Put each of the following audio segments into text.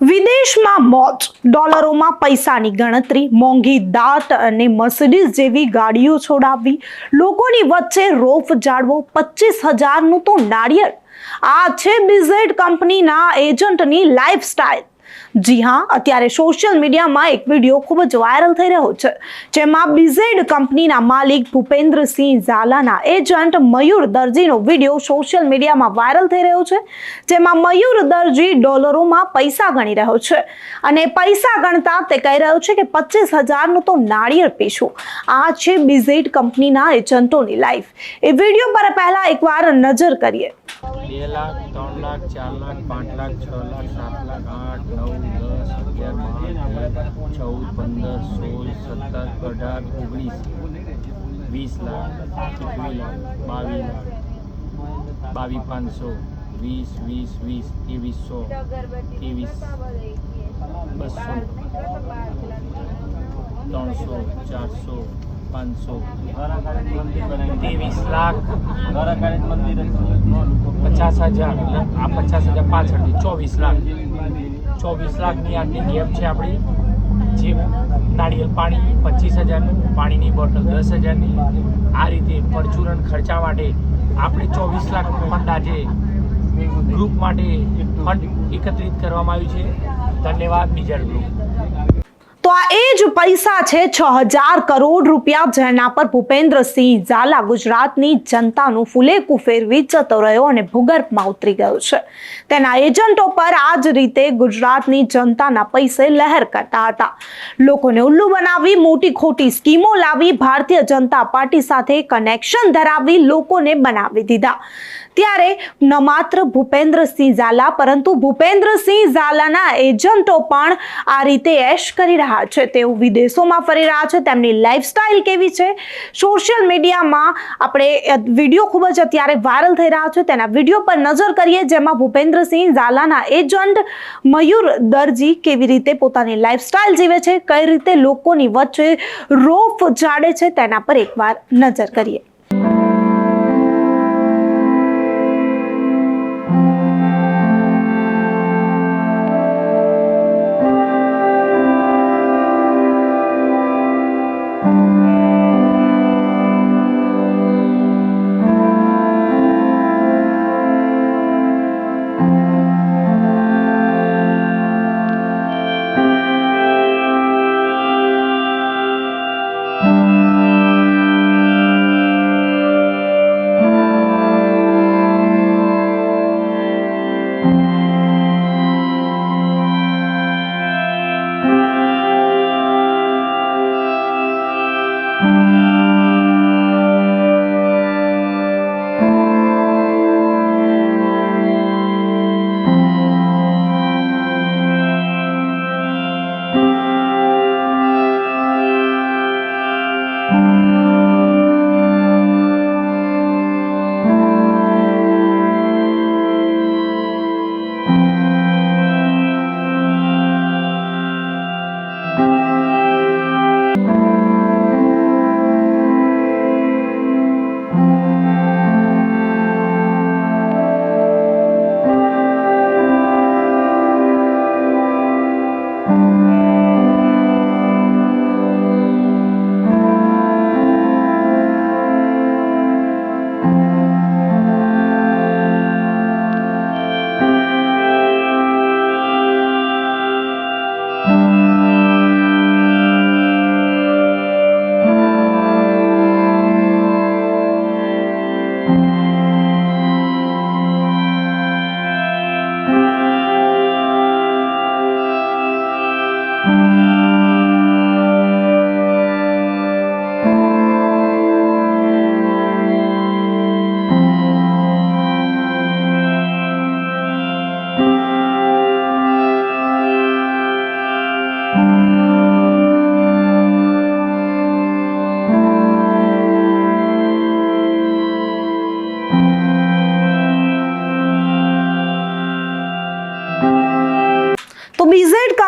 વિદેશમાં મોજ ડોલરોમાં પૈસાની ગણતરી, મોંઘી દાટ અને મર્સિડીઝ જેવી ગાડીઓ છોડાવવી. લોકોની વચ્ચે રોફ જાળવો પચીસ હજારનું તો નાળિયેર આ છે બિઝેડ કંપનીના એજન્ટની લાઈફસ્ટાઈલ. જી હા, અત્યારે સોશિયલ મીડિયામાં એક વીડિયો ખૂબ જ વાયરલ થઈ રહ્યો છે, જેમાં બિઝેડ કંપનીના માલિક ભૂપેન્દ્રસિંહ ઝાલાના એજન્ટ મયુર દરજીનો વીડિયો સોશિયલ મીડિયામાં વાયરલ થઈ રહ્યો છે, જેમાં મયુર દરજી ડોલરોમાં પૈસા ગણી રહ્યો છે અને પૈસા ગણતા તે કહી રહ્યો છે કે પચીસ હજારનું તો નાળિયેર પીશું. આ છે બિઝેડ કંપનીના એજન્ટોની લાઈફ એ વીડિયો પર પહેલાં એકવાર નજર કરીએ. બે લાખ, ત્રણ લાખ, ચાર લાખ, પાંચ લાખ, છ લાખ, સાત લાખ, આઠ, નવ, દસ, અગિયાર, બાર ચૌદ, પંદર, સોળ, સત્તર, અઢાર, ઓગણીસ, વીસ લાખ એકવીસ લાખ બાવીસ લાખ, બાવીસ પાંચસો, વીસ વીસ વીસ ત્રેવીસો ત્રેવીસ બસો ત્રણસો, ચારસો પાંચસો. ત્રેવીસ લાખ પચાસ હજાર આ પચાસ હજાર પાછળથી ચોવીસ લાખ. ચોવીસ લાખની આટલી ગેમ છે આપણી. જે નાળિયેર પાણી પચીસ હજારનું, પાણીની બોટલ દસ હજારની. આ રીતે પરચુરણ ખર્ચા માટે આપણે ચોવીસ લાખ ફંડ આજે ગ્રુપ માટે ફંડ એકત્રિત કરવામાં આવ્યું છે. ધન્યવાદ બીજા ગ્રુપ તો આ એ જ પૈસા છે છ હજાર કરોડ રૂપિયા જેના પર ભૂપેન્દ્રસિંહ ઝાલા ગુજરાતની જનતાનું ફૂલેકું ફેરવી જતો રહ્યો અને ભૂગર્ભમાં ઉતરી ગયો છે. તેના એજન્ટો પર આ જ રીતે ગુજરાતની જનતાના પૈસે લહેર કરતા હતા. લોકોને ઉલ્લુ બનાવી મોટી ખોટી સ્કીમો લાવી, ભારતીય જનતા પાર્ટી સાથે કનેક્શન ધરાવી લોકોને બનાવી દીધા. ત્યારે ન માત્ર ભૂપેન્દ્રસિંહ ઝાલા, પરંતુ ભૂપેન્દ્રસિંહ ઝાલાના એજન્ટો પણ આ રીતે એશ કરી રહ્યા છે તેઓ વિદેશોમાં ફરી રહ્યા છે, તેમની લાઈફસ્ટાઈલ કેવી છે? સોશિયલ મીડિયામાં આપણે વીડિયો ખૂબ જ અત્યારે વાયરલ થઈ રહ્યા છે, તેના વીડિયો પર નજર કરીએ, જેમાં ભૂપેન્દ્રસિંહ ઝાલાના એજન્ટ મયુર દરજી કેવી રીતે પોતાની લાઈફસ્ટાઈલ જીવે છે, કઈ રીતે લોકોની વચ્ચે રોફ જાડે છે, તેના પર એકવાર નજર કરીએ.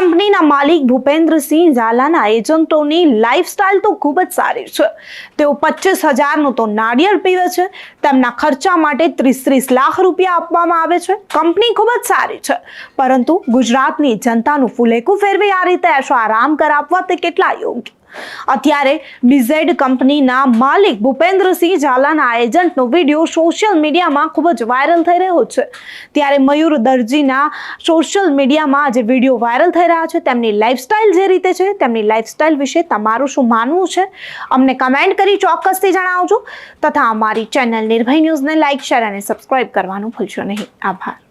કંપનીના માલિક ભૂપેન્દ્રસિંહ ઝાલાના એજન્ટોની લાઇફસ્ટાઇલ તો ખૂબ જ સારી છે. તેઓ પચીસ હજારનું તો નાળિયેર પીવે છે. તેમના ખર્ચા માટે ત્રીસ ત્રીસ લાખ રૂપિયા આપવામાં આવે છે. કંપની ખૂબ જ સારી છે. પરંતુ ગુજરાતની જનતાનું ફુલેકું ફેરવી આ રીતે. એશો આરામ કરાવવા તે કેટલા યોગ્ય? અત્યારે બીઝેડ કંપનીના માલિક ભૂપેન્દ્રસિંહ ઝાલાના એજન્ટનો વીડિયો સોશિયલ મીડિયામાં ખૂબ જ વાયરલ થઈ રહ્યો છે. ત્યારે મયુર દરજીના સોશિયલ મીડિયામાં જે વીડિયો વાયરલ થઈ રહ્યા છે. તેમની લાઇફસ્ટાઇલ જે રીતે છે, તેમની લાઇફસ્ટાઇલ વિશે તમારું શું માનવું છે, અમને કમેન્ટ કરી ચોક્કસથી જણાવજો. તથા અમારી ચેનલ નિર્ભય ન્યૂઝને લાઇક શેર અને સબસ્ક્રાઇબ કરવાનું ભૂલશો નહીં. આભાર.